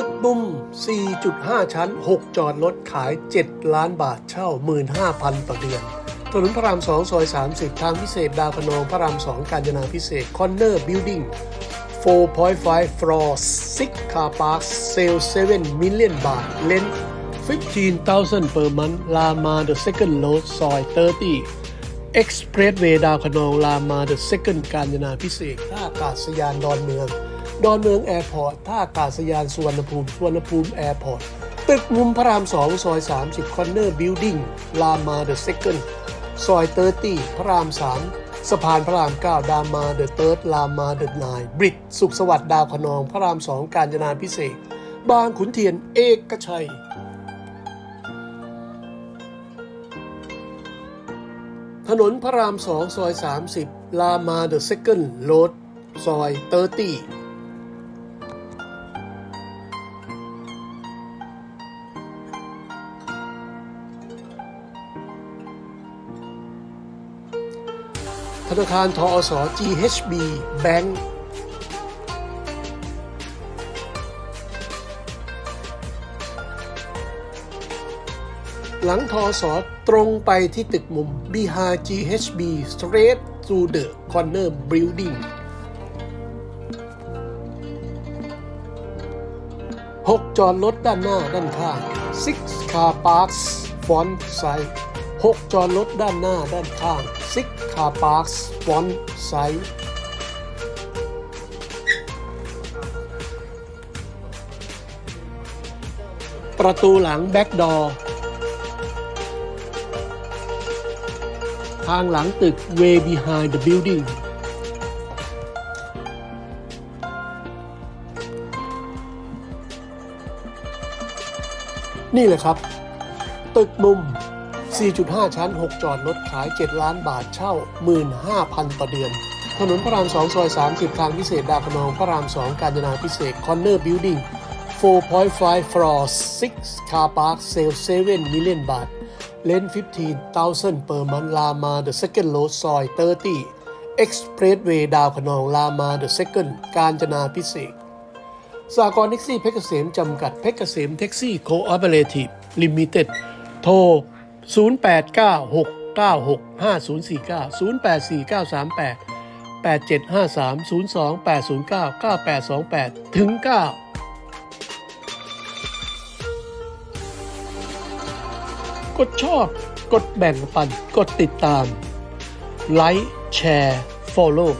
ตึกบุม 4.5 ชั้น 6 จอดรถขาย 7 ล้านบาทเช่า 15,000 ต่อเดือน ถนนพระราม 2 ซอย 30 ทางพิเศษ ดาวพนอง พระราม 2 กาญจนาพิเศษ คอนเนอร์บิลดิ้ง4.5 floor 6 car park sale 7 million บาทเลน15,000 per month ลามา the second road ซอย 30 Expressway ดาวขนองลามา the second กาญจนาพิเศษท่าอากาศยานดอนเมือง ดอนเมืองแอร์พอร์ตท่าอากาศยานสุวรรณภูมิสุวรรณภูมิแอร์พอร์ตตึกมุมพระราม2ซอย 30 คอนเนอร์บิลดิ้งลามา the second ซอย30พระราม3สะพานพระราม9ดามาเดอะเติร์ดลามาเดอะนายบริดสุขสวัสดิ์ดาวขนองพระราม2กาญจนาพิเศษ บางขุนเทียนเอกชัยถนนพระราม2ซอย 30 ลามาเดอะเซคันด์โรดซอย30 ธนาคารทอส GHB Bank หลังทอสอตรงไปที่ตึกมุม behind GHB straight to the corner building 6จอดรถด้านหน้าด้านข้าง6 car parks front side 6 จอรถด้านหน้าด้านข้าง 6 Car Parks Front Side ประตูหลังแบ็กดอร์ทางหลังตึก way behind the building นี่เลยครับ ตึกมุม 4.5 ชั้น 6 จอดรถขาย 7 ล้านบาทเช่า 15,000 ต่อเดือน ถนนพระราม 2 ซอย 30 ทางพิเศษดาวพนองพระราม 2 กาญจนาพิเศษคอนเนอร์บิลดิ้ง4.5 floor 6 car park sale 7 million บาท เลน15,000 per month ลามา the second road ซอย 30 expressway ดาวขนองลามา the second กาญจนาพิเศษสากลแท็กซี่เพชรเกษมจำกัดเพชรเกษมแท็กซี่โคออเปเรทีฟลิมิเต็ดโทร 0896904049 084938 8753 02809 9828 ถึง 9กดชอบ กดแบ่งปัน กดติดตาม ไลค์ แชร์ Follow